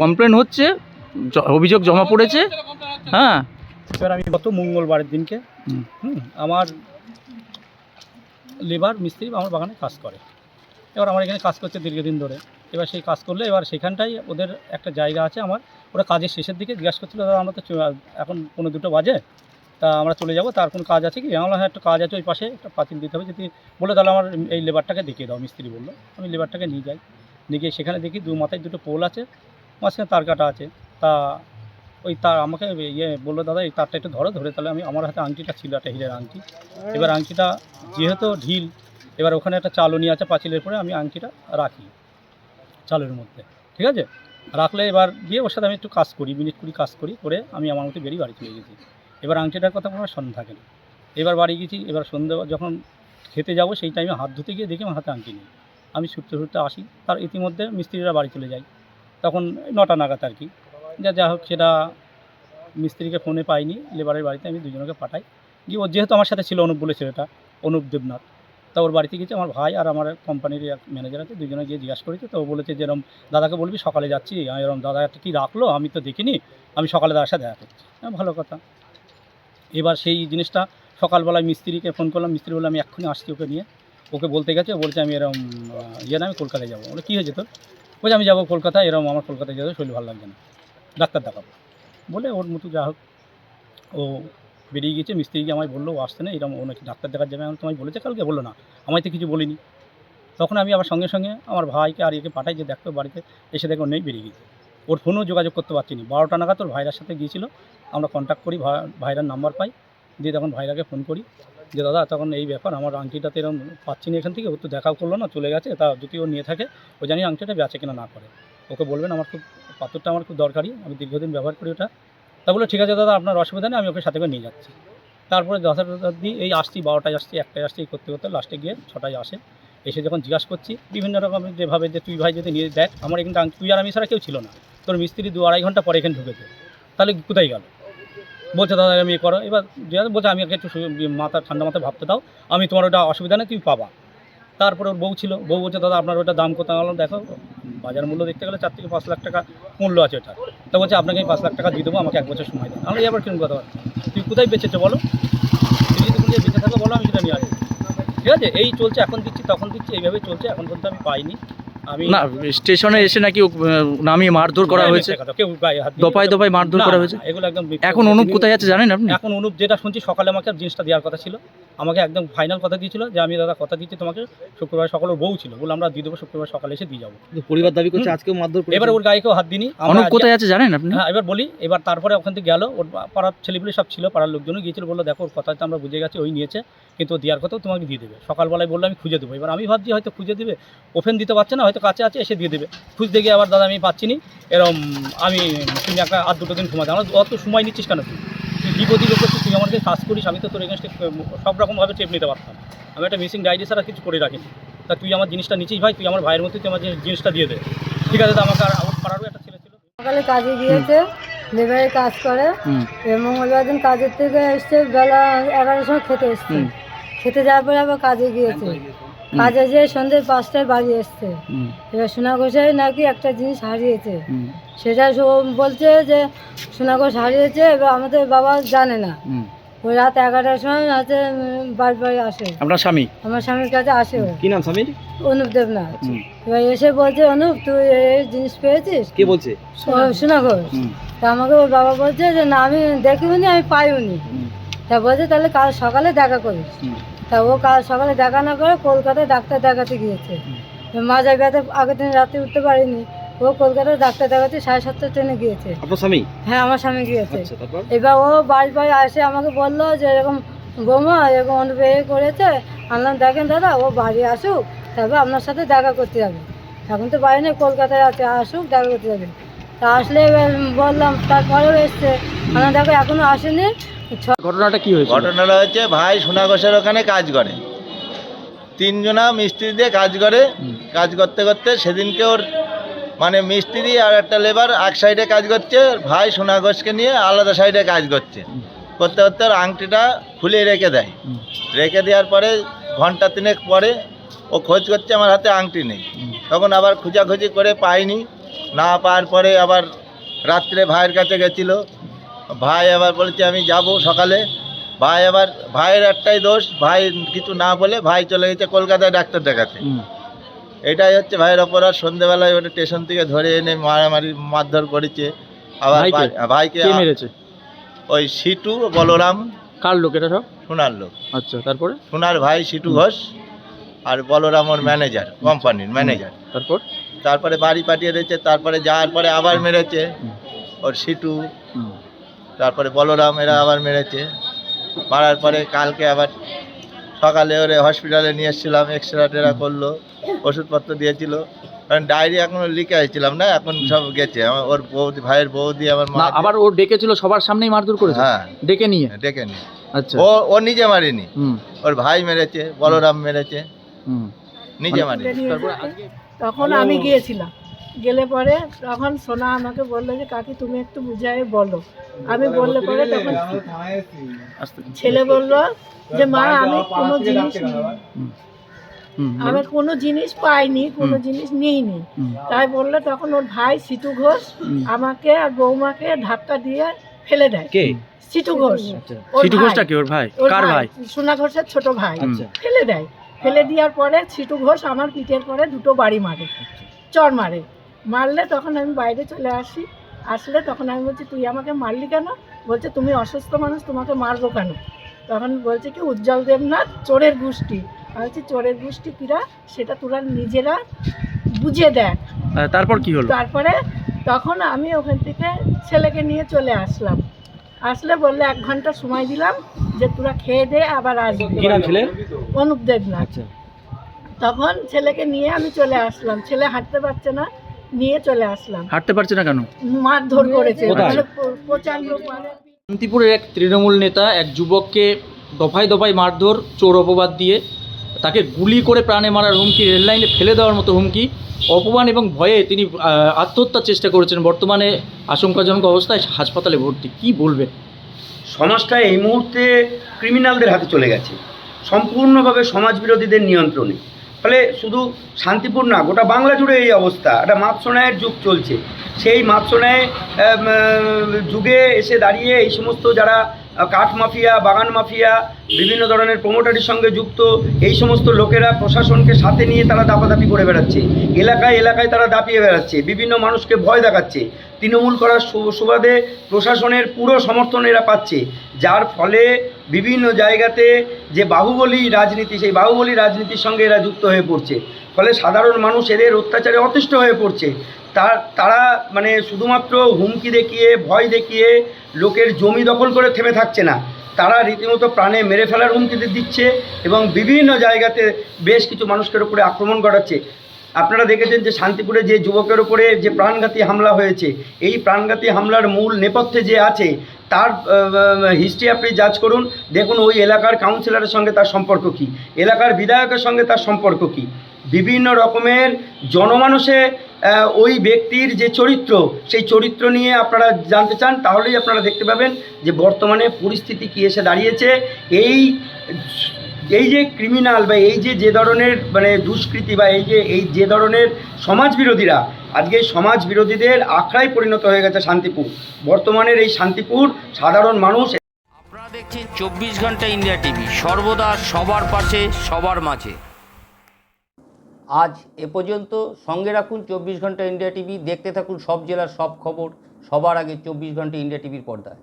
Complain হচ্ছে অভিযোগ জমা পড়েছে। হ্যাঁ। এবার আমি গত মঙ্গলবারের দিনকে আমার লেবার মিস্ত্রি আমার বাগানে কাজ করে। এবার আমার এখানে কাজ করছে দীর্ঘদিন ধরে। এবার সেই কাজ করলে এবার সেখানটাই ওদের একটা জায়গা আছে আমার ওরা কাজের শেষের দিকে জিজ্ঞাসা করছিল দাদা আমরা তো এখন পনেরো দুটো বাজে তা আমরা চলে যাব তার কোনো কাজ আছে কি? আমার হ্যাঁ একটা কাজ আছে ওই পাশে একটা পাঁচিল দিতে হবে যদি বলে তাহলে আমার এই লেবারটাকে দেখিয়ে দাও। মিস্ত্রি বলল আমি লেবারটাকে নিয়ে যাই। গিয়ে সেখানে দেখি দু মাথায় দুটো পোল আছে, মাঝখানে তার কাটা আছে। তা ওই তার আমাকে ইয়ে বলল, দাদা, এই তারটা একটু ধরো, ধরে তাহলে আমি, আমার হাতে আংটিটা ছিল, একটা হিরের আংটি। এবার আংটিটা যেহেতু ঢিল, এবার ওখানে একটা চালনি আছে পাঁচিলের পরে, আমি আংটিটা রাখি চালের মধ্যে, ঠিক আছে? রাখলে এবার দিয়ে ওর সাথে আমি একটু কাজ করি, মিনিট কুড়ি কাজ করি, করে আমি আমার মতো বেরিয়ে বাড়ি চলে গেছি। এবার আংটিটার কথা কোনো স্মরণ থাকে না। এবার বাড়ি গেছি, এবার সন্ধ্যে যখন খেতে যাব, সেই টাইমে হাত ধুতে গিয়ে দেখি আমার হাতে আংটি নেই। আমি ছুটতে ছুটতে আসি। তার ইতিমধ্যে মিস্ত্রিরা বাড়ি চলে যায়। তখন নটা নাগাদ আর কি। যা যা হোক, সেটা মিস্ত্রিকে ফোনে পাইনি। লেবারের বাড়িতে আমি দুজনকে পাঠাই। গিয়ে ও যেহেতু আমার সাথে ছিল, অনুপ বলে ছেলেটা, অনুপ দেবনাথ, তা ওর বাড়িতে গেছে আমার ভাই আর আমার কোম্পানির এক ম্যানেজার আছে, দুজনে গিয়ে জিজ্ঞাসা করেছে। তো ও বলেছে যে, এরম দাদাকে বলবি? সকালে যাচ্ছি। এরম দাদা, একটা কী রাখল? আমি তো দেখিনি। আমি সকালে দাদার সাথে দেখা করছি। হ্যাঁ ভালো কথা। এবার সেই জিনিসটা সকালবেলায় মিস্ত্রিকে ফোন করলাম। মিস্ত্রি বলে আমি এক্ষুনি আসছি ওকে নিয়ে। ওকে বলতে গেছে বলছে আমি আহ, ইয়ে না আমি কলকাতায় যাব। বলে কী হয়েছে তোর? বলছে আমি যাব কলকাতায় এরকম আমার কলকাতায় যেতে শরীর ভালো লাগছে না। ডাক্তার দেখাবো। বলে ওর মতো যা হোক ও বেরিয়ে গেছে মিস্ত্রি গিয়ে আমায় বলল ও আসছে না এরকম ও নাকি ডাক্তার দেখার যাবে আমি তোমায় বলেছে কালকে বলল না। আমায় তো কিছু বলিনি। তখন আমি আবার সঙ্গে সঙ্গে আমার ভাইকে আর একে পাঠাই যে দেখতো বাড়িতে এসে দেখো নেই বেরিয়ে গেছে। ওর ফোনও যোগাযোগ করতে পারছি না। বারোটা নাগাদ ওর ভাইরার সাথে গিয়েছিল। আমরা কন্ট্যাক্ট করি ভাই- ভাইরার নাম্বার পাই। দিয়ে তখন ভাইরাকে ফোন করি। যে দাদা, তখন এই ব্যাপার, আমার আংটিটাতে এরকম পাচ্ছি না এখান থেকে, ও তো দেখাও করল না, চলে গেছে, তা যদি ও নিয়ে থাকে, ও জানি আংটিটা বেচে কিনা না করে। ওকে বলবেন, আমার খুব, পাথরটা আমার খুব দরকারি, আমি দীর্ঘদিন ব্যবহার করি ওটা। তা বলে ঠিক আছে দাদা, আপনার অসুবিধা নেই, আমি ওকে সাথে করে নিয়ে যাচ্ছি। তারপরে দিয়ে এই আসছি, বারোটায় আসছি, একটায় আসছি করতে করতে লাস্টে গিয়ে ছটায় আসে। এসে যখন জিজ্ঞাসা করছি, বিভিন্ন রকম যেভাবে যে তুই ভাই যদি নিয়ে দেখ, আমার এখানটা আং- তুই আর আমি ছাড়া কেউ ছিল না। তোর মিস্ত্রি দু আড়াই ঘণ্টা পরে এখানে ঢুকেছে। তাহলে কোথায় গেল? বলছে, দাদা আমি এ করো। এবার বলছে, আমি একটু মাথা ঠান্ডা মাথায় ভাবতে দাও। আমি তোমার ওটা অসুবিধা নেই, তুমি পাবা। তারপরে ওর বউ ছিল। বউ বলছে, দাদা, আপনার ওটা দাম কত? গেল দেখো, বাজার মূল্য দেখতে গেলে চার থেকে পাঁচ লাখ টাকা মূল্য আছে ওটা তো বলছে, আপনাকে আমি পাঁচ লাখ টাকা দিয়ে দেবো, আমাকে এক বছর সময় দেন আমরা এবার কীরকম কথা তুই কোথায় বেঁচেছো বলো? তুমি যদি কোনো বেঁচে থাকো বলো, আমি সেটা নিয়ে আসব। ঠিক আছে? এই চলছে, এখন দিচ্ছি, তখন দিচ্ছি, এইভাবেই চলছে, এখন পর্যন্ত আমি পাইনি। না স্টেশনে এসে নাকি ও, নামিয়ে মারধর করা হয়েছে। দফায় দফায় মারধর করা হয়েছে। এগুলো একদম এখন অনুপ কোথায় আছে জানেন আপনি? এখন অনুপ যেটা শুনছি সকালে আমাকে জিনিসটা দেওয়ার কথা ছিল। আমাকে একদম ফাইনাল কথা দিয়েছিল যে আমি দাদা কথা দিচ্ছি তোমাকে শুক্রবার সকালে বউ ছিল। বলে আমরা দিয়ে দেবো শুক্রবার সকালে এসে দিয়ে যাব। পরিবার দাবি করছে আজকেও মারধর এবার ওর গায়ে কেউ হাত দিনি অনুপ কোথায় আছে জানেন আপনি? হ্যাঁ এবার বলি এবার তারপরে ওখান থেকে গেল ওর পাড়ার ছেলেগুলো সব ছিল পাড়ার লোকজনও গিয়েছিল বলল দেখো ওর কথা তো আমরা বুঝে গেছি ওই নিয়েছে কিন্তু দেওয়ার কথাও তোমাকে দিয়ে দেবে। সকালবেলায় বলল আমি খুঁজে দেবো। এবার আমি ভাবছি হয়তো খুঁজে দেবে ওপেন দিতে পারছে না হয়তো কাছে আছে এসে দিয়ে দেবে। খুঁজতে গিয়ে আবার দাদা আমি পাচ্ছি নি এরম আমি তুমি একটা আর দুটো দিন ঘুমাতে আমার অত সময় নিচ্ছিস কেন তুই? তুই বিপদি লোক করছিস, তুই আমাকে কাজ করিস আমি তো তোর এগেনস্টে সব রকমভাবে টেপ নিতে পারতাম। আমি একটা মিসিং ডায়েরি ছাড়া কিছু করে রাখিনি। তা তুই আমার জিনিসটা নিচ্ছিস ভাই তুই আমার ভাইয়ের মধ্যে তুই আমার জিনিসটা দিয়ে দে। ঠিক আছে তো আমাকে আর আমার পাড়ারও একটা ছেলে ছিল। সকালে কাজে গিয়েছে লেবারে কাজ করে। মঙ্গলবার দিন কাজের থেকে এসছে বেলা এগারোটার সময় খেতে এসছে। খেতে যাওয়ার পরে আবার কাজে গিয়েছে। কাজে যেয়ে সন্ধ্যে পাঁচটায় বাড়ি এসছে। এবার সোনা ঘোষাই নাকি একটা জিনিস হারিয়েছে। সেটা বলছে যে সোনা ঘোষ হারিয়েছে এবার আমাদের বাবা জানে না। ওই রাত এগারোটার সময় উম, বাড়ি বাড়ি আসে। আপনার স্বামী? আমার স্বামীর কাছে আসে কি নাম স্বামীর? অনুপ দেবনাথ। এবার এসে বলছে অনুপ তুই এই জিনিস পেয়েছিস? কে বলছে? সোনা ঘোষ তা আমাকে ওর বাবা বলছে যে না আমি দেখিনি আমি পাইওনি। তা বলছে তাহলে কাল সকালে দেখা করিস। তা ও কাল সকালে দেখা না করে কলকাতায় ডাক্তার দেখাতে গিয়েছে। মাঝে ব্যথা আগের দিন রাতে উঠতে পারিনি। ও কলকাতায় ডাক্তার দেখাতে সাড়ে সাতটা ট্রেনে গিয়েছে। আপনার স্বামী? হ্যাঁ আমার স্বামী গিয়েছে। আচ্ছা এবার ও বাড়ি বাড়ি আসে আমাকে বলল যে এরকম বৌমা এরকম অনুপে করেছে। আনলাম দেখেন দাদা ও বাড়ি আসুক তারপর আপনার সাথে দেখা করতে যাবে। এখন তো বাড়ি নেই কলকাতায় আছে আসুক দেখা করতে যাবে। তা আসলে বললাম তারপরেও এসছে। আমরা দেখো এখনও আসেনি ঘটনাটা কি হয়েছে ঘটনাটা হচ্ছে ভাই সোনা ঘোষের ওখানে কাজ করে। তিনজনা মিস্ত্রি দিয়ে কাজ করে। কাজ করতে করতে সেদিনকে ওর মানে মিস্ত্রি আর একটা লেবার এক সাইডে কাজ করছে ভাই সোনা ঘোষকে নিয়ে আলাদা সাইডে কাজ করছে। করতে করতে ওর আংটিটা খুলে রেখে দেয়। রেখে দেওয়ার পরে ঘণ্টা তিনেক পরে ও খোঁজ করছে আমার হাতে আংটি নেই। তখন আবার খোঁজাখুঁজি করে পাইনি। না পাওয়ার পরে আবার রাত্রে ভাইয়ের কাছে গেছিল। ভাই আবার বলেছে আমি যাব সকালে। ভাই আবার ভাইয়ের একটাই দোষ ভাই কিছু না বলে ভাই চলে গেছে কলকাতায় ডাক্তার দেখাতে। এটাই হচ্ছে ভাইয়ের অপরাধ। সন্ধেবেলায় ওটা স্টেশন থেকে ধরে এনে মারামারি মারধর করেছে। আবার ভাইকে? মেরেছে? ওই সিটু বলরাম। কার লোক এটা সব? সোনার লোক। আচ্ছা তারপরে? সোনার ভাই সিটু ঘোষ আর বলরাম ওর ম্যানেজার কোম্পানির ম্যানেজার তারপর? তারপরে বাড়ি পাঠিয়ে দিয়েছে তারপরে যাওয়ার পরে আবার মেরেছে। ওর সিটু। তারপরে বলরাম এরা আবার মেরেছে। মারার পরে কালকে আবার সকালে ওরে হসপিটালে নিয়ে এসেছিলাম এক্স রে টেরা করল ওষুধপত্র দিয়েছিল। কারণ ডায়েরি এখনও লিখে আসছিলাম না এখন সব গেছে। আমার ওর বৌদি ভাইয়ের বৌদি আমার মা আবার ও ডেকেছিল সবার সামনেই মারধর করেছে? হ্যাঁ। ডেকে নিয়ে? ডেকে নি আচ্ছা। ও ও নিজে মারিনি। হুম। ওর ভাই মেরেছে বলরাম মেরেছে। হুম। নিজে মারিনি। তখন আমি গিয়েছিলাম। গেলে পরে তখন সোনা আমাকে বলল যে কাকি তুমি একটু বুঝাই বলো। আমি বললে পরে তখন ছেলে বলল যে মা আমি কোনো জিনিস আমি কোনো জিনিস পাইনি কোনো জিনিস নিইনি। তাই বললে তখন ওর ভাই সিটু ঘোষ আমাকে আর বৌমাকে ধাক্কা দিয়ে ফেলে দেয়। কে? সিটু ঘোষ। আচ্ছা সিটু ঘোষটা কি ওর ভাই? কার ভাই সোনা ঘোষের ছোট ভাই। আচ্ছা। ফেলে দেয়। ফেলে দেওয়ার পরে সিটু ঘোষ আমার পিঠের পরে দুটো বাড়ি মারে। চর মারে। মারলে তখন আমি বাইরে চলে আসি। আসলে তখন আমি বলছি তুই আমাকে মারলি কেন? বলছে তুমি অসুস্থ মানুষ তোমাকে মারবো কেন? তখন বলছে কি উজ্জ্বল দেবনাথ চোরের গোষ্ঠী। আমি বলছি চোরের গোষ্ঠী কিরা? সেটা তোরা নিজেরা বুঝে দেখ। তারপর কি হলো? তারপরে তখন আমি ওখান থেকে ছেলেকে নিয়ে চলে আসলাম। আসলে বললে এক ঘণ্টা সময় দিলাম যে তোরা খেয়ে দে আবার আসবি। অনুপ দেবনাথ। আচ্ছা। তখন ছেলেকে নিয়ে আমি চলে আসলাম। ছেলে হাঁটতে পারছে না। নিয়ে চলে আসলাম। হাঁটতে পারছে না কেন? মারধর করেছে? মানে মানে শান্তিপুরের এক তৃণমূল নেতা এক যুবককে দফায় দফায় মারধর চোর অপবাদ দিয়ে তাকে গুলি করে প্রাণে মারার হুমকি রেললাইনে ফেলে দেওয়ার মতো হুমকি অপমান এবং ভয়ে তিনি আত্মহত্যার চেষ্টা করেছেন। বর্তমানে আশঙ্কাজনক অবস্থায় হাসপাতালে ভর্তি। কি বলবেন সমাজটা এই মুহূর্তে ক্রিমিনালদের হাতে চলে গেছে। সম্পূর্ণভাবে সমাজ বিরোধীদের নিয়ন্ত্রণে। ফলে শুধু শান্তিপূর্ণ না, গোটা বাংলা জুড়ে এই অবস্থা। একটা মাপসোনায়ের যুগ চলছে। সেই মাপসোনায় যুগে এসে দাঁড়িয়ে এই সমস্ত যারা কাঠ মাফিয়া, বাগান মাফিয়া, বিভিন্ন ধরনের প্রমোটারির সঙ্গে যুক্ত, এই সমস্ত লোকেরা প্রশাসনকে সাথে নিয়ে তারা দাপাদাপি করে বেড়াচ্ছে। এলাকায় এলাকায় তারা দাপিয়ে বেড়াচ্ছে। বিভিন্ন মানুষকে ভয় দেখাচ্ছে। তৃণমূল করার সুবাদে প্রশাসনের পুরো সমর্থন এরা পাচ্ছে। যার ফলে বিভিন্ন জায়গাতে যে বাহুবলী রাজনীতি, সেই বাহুবলী রাজনীতির সঙ্গে এরা যুক্ত হয়ে পড়ছে। ফলে সাধারণ মানুষ এদের অত্যাচারে অতিষ্ঠ হয়ে পড়ছে। তার, তারা মানে শুধুমাত্র হুমকি দেখিয়ে, ভয় দেখিয়ে লোকের জমি দখল করে থেমে থাকছে না। তারা রীতিমতো প্রাণে মেরে ফেলার হুমকি দিচ্ছে এবং বিভিন্ন জায়গাতে বেশ কিছু মানুষের উপরে আক্রমণ ঘটাচ্ছে। আপনারা দেখেছেন যে শান্তিপুরে যে যুবকের উপরে যে প্রাণঘাতী হামলা হয়েছে, এই প্রাণঘাতী হামলার মূল নেপথ্যে যে আছে তার হিস্ট্রি আপনি জাজ করুন। দেখুন ওই এলাকার কাউন্সিলরের সঙ্গে তার সম্পর্ক কী। এলাকার বিধায়কের সঙ্গে তার সম্পর্ক কী। বিভিন্ন রকমের জনমানসে আহ, ওই ব্যক্তির যে চরিত্র সেই চরিত্র নিয়ে আপনারা জানতে চান তাহলেই আপনারা দেখতে পাবেন যে বর্তমানে পরিস্থিতি কী এসে দাঁড়িয়েছে। এই এই যে ক্রিমিনাল বা এই যে যে ধরনের মানে দুষ্কৃতি বা এই যে এই যে ধরনের সমাজ বিরোধীরা আজকে এই সমাজ বিরোধীদের আখড়ায় পরিণত হয়ে গেছে শান্তিপুর। বর্তমানের এই শান্তিপুর সাধারণ মানুষ আপনারা দেখছেন চব্বিশ ঘণ্টা ইন্ডিয়া টিভি সর্বদা সবার পাশে সবার মাঝে। আজ এ পর্যন্ত সঙ্গে রাখুন চব্বিশ ঘণ্টা ইন্ডিয়া টিভি দেখতে থাকুন সব জেলার সব খবর সবার আগে চব্বিশ ঘণ্টা ইন্ডিয়া টিভির পর্দায়।